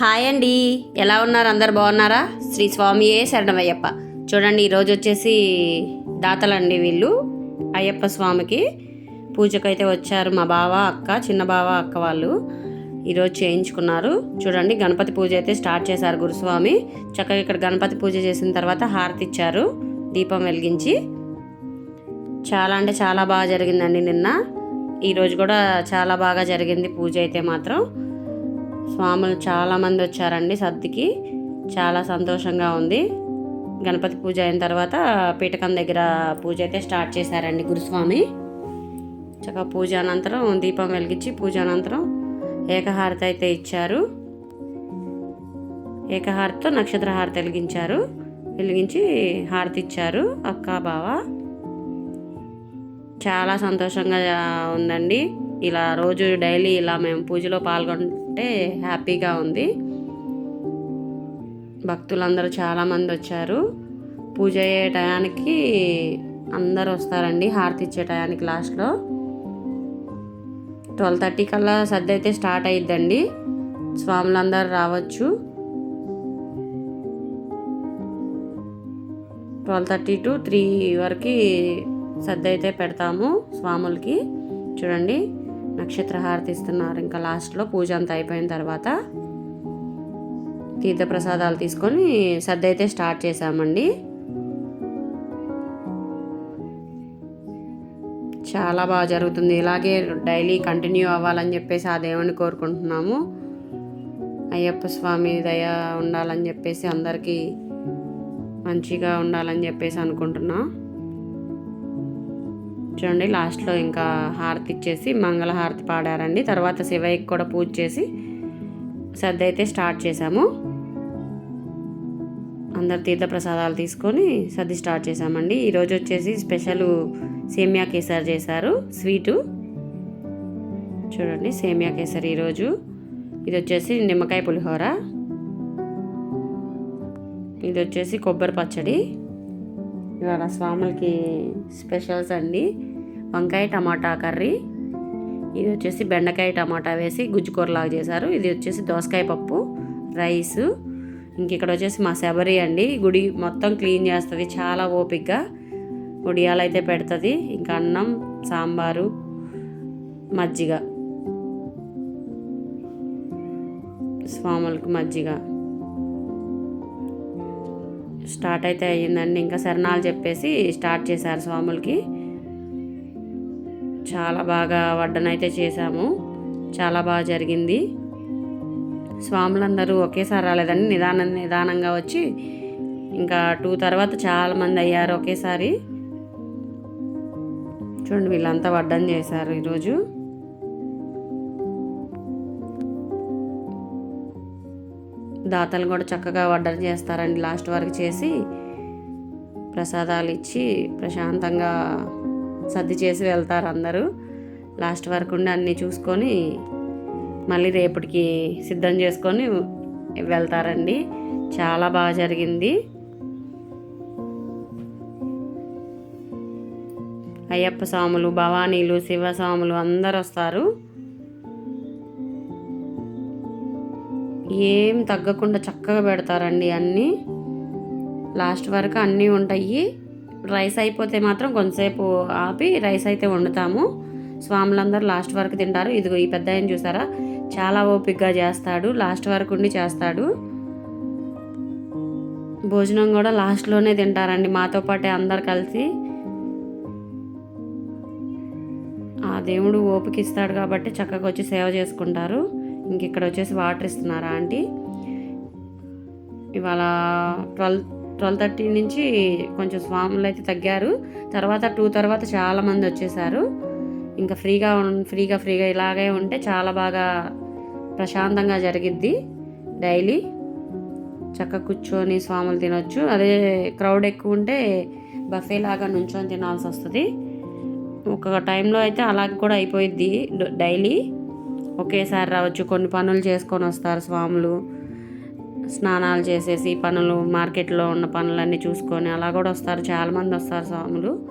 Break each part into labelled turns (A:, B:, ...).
A: Hi అండి. ఎలా ఉన్నారు? అందరు బాగున్నారా? శ్రీ స్వామియే శరణమయ్యప్ప. చూడండి ఈరోజు వచ్చేసి దాతలండి వీళ్ళు అయ్యప్ప స్వామికి. పూజకైతే వచ్చారు మా బావ అక్క చిన్న బావ అక్క వాళ్ళు. ఈరోజు చేయించుకున్నారు. చూడండి గణపతి పూజ అయితే స్టార్ట్ చేశారు గురుస్వామి. చక్కగా ఇక్కడ గణపతి పూజ చేసిన తర్వాత హారతి ఇచ్చారు దీపం వెలిగించి. చాలా అంటే చాలా బాగా జరిగిందండి నిన్న. ఈరోజు కూడా చాలా బాగా జరిగింది పూజ అయితే మాత్రం. స్వాములు చాలామంది వచ్చారండి సర్దికి. చాలా సంతోషంగా ఉంది. గణపతి పూజ అయిన తర్వాత పీఠకం దగ్గర పూజ అయితే స్టార్ట్ చేశారండి గురుస్వామి. చక్కగా పూజ అనంతరం దీపం వెలిగించి పూజ అనంతరం ఏకహారతి అయితే ఇచ్చారు. ఏకహారతితో నక్షత్ర హారతి వెలిగించారు. వెలిగించి హారతి ఇచ్చారు అక్క బావ. చాలా సంతోషంగా ఉందండి. ఇలా రోజు డైలీ ఇలా మేము పూజలో పాల్గొంటే హ్యాపీగా ఉంది. భక్తులందరూ చాలామంది వచ్చారు. పూజ అయ్యే టయానికి అందరు వస్తారండి హారతి ఇచ్చే టయానికి లాస్ట్లో. ట్వెల్వ్ థర్టీ కల్లా సర్ది అయితే స్టార్ట్ అయ్యిద్దండి స్వాములందరూ రావచ్చు. ట్వెల్వ్ థర్టీ టు త్రీ వరకు సర్ది అయితే పెడతాము స్వాములకి. చూడండి. నక్షత్ర హారతి ఇస్తున్నారు ఇంకా లాస్ట్లో పూజ అంతా అయిపోయిన తర్వాత తీర్థప్రసాదాలు తీసుకొని సర్ది అయితే స్టార్ట్ చేసామండి చాలా బాగా జరుగుతుంది. ఇలాగే డైలీ కంటిన్యూ అవ్వాలని చెప్పేసి ఆ దేవుని కోరుకుంటున్నాము. అయ్యప్ప స్వామి దయ ఉండాలని చెప్పేసి అందరికీ మంచిగా ఉండాలని చెప్పేసి అనుకుంటున్నాం. చూడండి లాస్ట్లో ఇంకా హారతి ఇచ్చేసి మంగళ హారతి పాడారండి. తర్వాత శివయ్యకి కూడా పూజ చేసి సర్ది అయితే స్టార్ట్ చేశాము. అందరు తీర్థ ప్రసాదాలు తీసుకొని సర్ది స్టార్ట్ చేశామండి. ఈరోజు వచ్చేసి స్పెషల్ సేమియా కేసరి చేశారు. స్వీటు. చూడండి సేమియా కేసరి ఈరోజు ఇది వచ్చేసి నిమ్మకాయ పులిహోర. ఇది వచ్చేసి కొబ్బరి పచ్చడి. ఇవాళ స్వాములకి స్పెషల్స్ అండి. వంకాయ టమాటా కర్రీ. ఇది వచ్చేసి బెండకాయ టమాటా వేసి గుజ్జుకూరలాగా చేశారు. ఇది వచ్చేసి దోసకాయ పప్పు రైస్. ఇంక ఇక్కడ వచ్చేసి మా శబరి అండి. గుడి మొత్తం క్లీన్ చేస్తుంది చాలా ఓపిక్గా ఉడియాలు అయితే పెడుతుంది ఇంకా అన్నం సాంబారు మజ్జిగ. స్వాములకు మజ్జిగ. స్టార్ట్ అయితే అయ్యిందండి. ఇంకా శరణాలు చెప్పేసి స్టార్ట్ చేశారు స్వాములకి. చాలా బాగా వడ్డనైతే చేశాము. చాలా బాగా జరిగింది. స్వాములందరూ ఒకేసారి రాలేదండి. నిదానం నిదానంగా వచ్చి ఇంకా టూ తర్వాత చాలా మంది అయ్యారు ఒకేసారి. చూడండి వీళ్ళంతా వడ్డం చేశారు ఈరోజు. దాతలు కూడా చక్కగా వడ్డన చేస్తారండి. లాస్ట్ వరకు చేసి ప్రసాదాలు ఇచ్చి ప్రశాంతంగా సర్ది చేసి వెళ్తారు అందరూ. లాస్ట్ వరకు ఉండి అన్నీ చూసుకొని మళ్ళీ రేపటికి సిద్ధం చేసుకొని వెళ్తారండి. చాలా బాగా జరిగింది. అయ్యప్ప స్వాములు భవానీలు శివస్వాములు అందరు వస్తారు ఏం తగ్గకుండా చక్కగా పెడతారండి అన్నీ. లాస్ట్ వరకు అన్నీ ఉంటాయి. రైస్ అయిపోతే మాత్రం కొంతసేపు ఆపి రైస్ అయితే వండుతాము. స్వాములందరూ లాస్ట్ వరకు తింటారు. ఇదిగో ఈ పెద్ద ఆయన చూసారా? చాలా ఓపిక్గా చేస్తాడు. లాస్ట్ వరకు ఉండి చేస్తాడు. భోజనం కూడా లాస్ట్లోనే తింటారండి మాతో పాటే అందరు కలిసి. ఆ దేవుడు ఓపిక ఇస్తాడు కాబట్టి చక్కగా వచ్చి సేవ చేసుకుంటారు. ఇంక ఇక్కడ వచ్చేసి వాటర్ ఇస్తున్నారా ఆంటీ? ఇవాళ ట్వెల్వ్ ట్వెల్వ్ థర్టీ నుంచి కొంచెం స్వాములు అయితే తగ్గారు. తర్వాత టూ తర్వాత చాలామంది వచ్చేసారు. ఇంకా ఫ్రీగా ఫ్రీగా ఫ్రీగా ఇలాగే ఉంటే చాలా బాగా ప్రశాంతంగా జరిగిద్ది డైలీ. చక్క కూర్చొని స్వాములు తినొచ్చు. అదే క్రౌడ్ ఎక్కువ ఉంటే బఫే లాగా నుంచొని తినాల్సి వస్తుంది ఒక టైంలో అయితే అలా కూడా అయిపోయిద్ది డైలీ. ఒకేసారి రావచ్చు. కొన్ని పనులు చేసుకొని వస్తారు స్వాములు. స్నానాలు చేసేసి పనులు మార్కెట్లో ఉన్న పనులన్నీ చూసుకొని అలా కూడా వస్తారు. చాలామంది వస్తారు స్వాములు.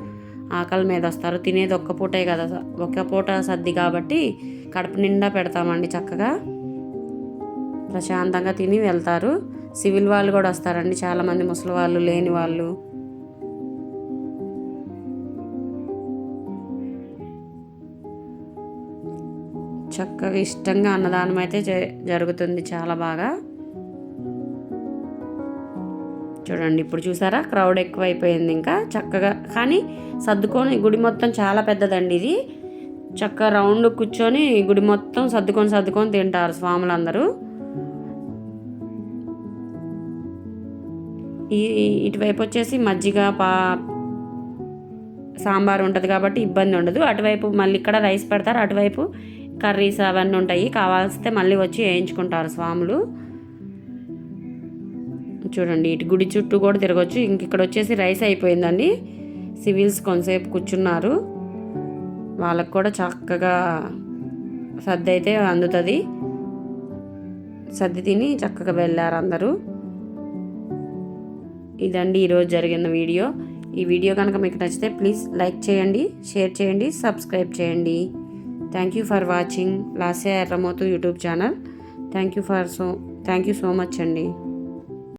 A: ఆకలి మీద వస్తారు. తినేది ఒక్క పూటే కదా ఒక్క పూట సర్ది కాబట్టి కడుపు నిండా పెడతామండి చక్కగా. ప్రశాంతంగా తిని వెళ్తారు. సివిల్ వాళ్ళు కూడా వస్తారండి. చాలామంది ముసలి వాళ్ళు లేని వాళ్ళు. చక్కగా ఇష్టంగా అన్నదానం అయితే జ- జరుగుతుంది చాలా బాగా. చూడండి ఇప్పుడు చూసారా? క్రౌడ్ ఎక్కువైపోయింది ఇంకా చక్కగా. కానీ సర్దుకొని గుడి మొత్తం చాలా పెద్దదండి ఇది. చక్కగా రౌండ్ కూర్చొని గుడి మొత్తం సర్దుకొని సర్దుకొని తింటారు స్వాములందరూ. ఈ ఇటువైపు వచ్చేసి మజ్జిగ పా సాంబార్ ఉంటుంది కాబట్టి ఇబ్బంది ఉండదు. అటువైపు మళ్ళీ ఇక్కడ రైస్ పెడతారు. అటువైపు కర్రీస్ అవన్నీ ఉంటాయి. కావాల్సితే మళ్ళీ వచ్చి వేయించుకుంటారు స్వాములు. చూడండి ఇటు గుడి చుట్టూ కూడా తిరగచ్చు. ఇంక ఇక్కడ వచ్చేసి రైస్ అయిపోయిందండి. సివిల్స్ కొంతసేపు కూర్చున్నారు. వాళ్ళకు కూడా చక్కగా సర్ది అయితే అందుతుంది. సర్ది తిని చక్కగా వెళ్ళారు అందరూ. ఇదండి ఈరోజు జరిగిన వీడియో. ఈ వీడియో కనుక మీకు నచ్చితే ప్లీజ్ లైక్ చేయండి షేర్ చేయండి సబ్స్క్రైబ్ చేయండి. Thank you for watching Lasya Erramothu YouTube channel thank you for so thank you so much అండి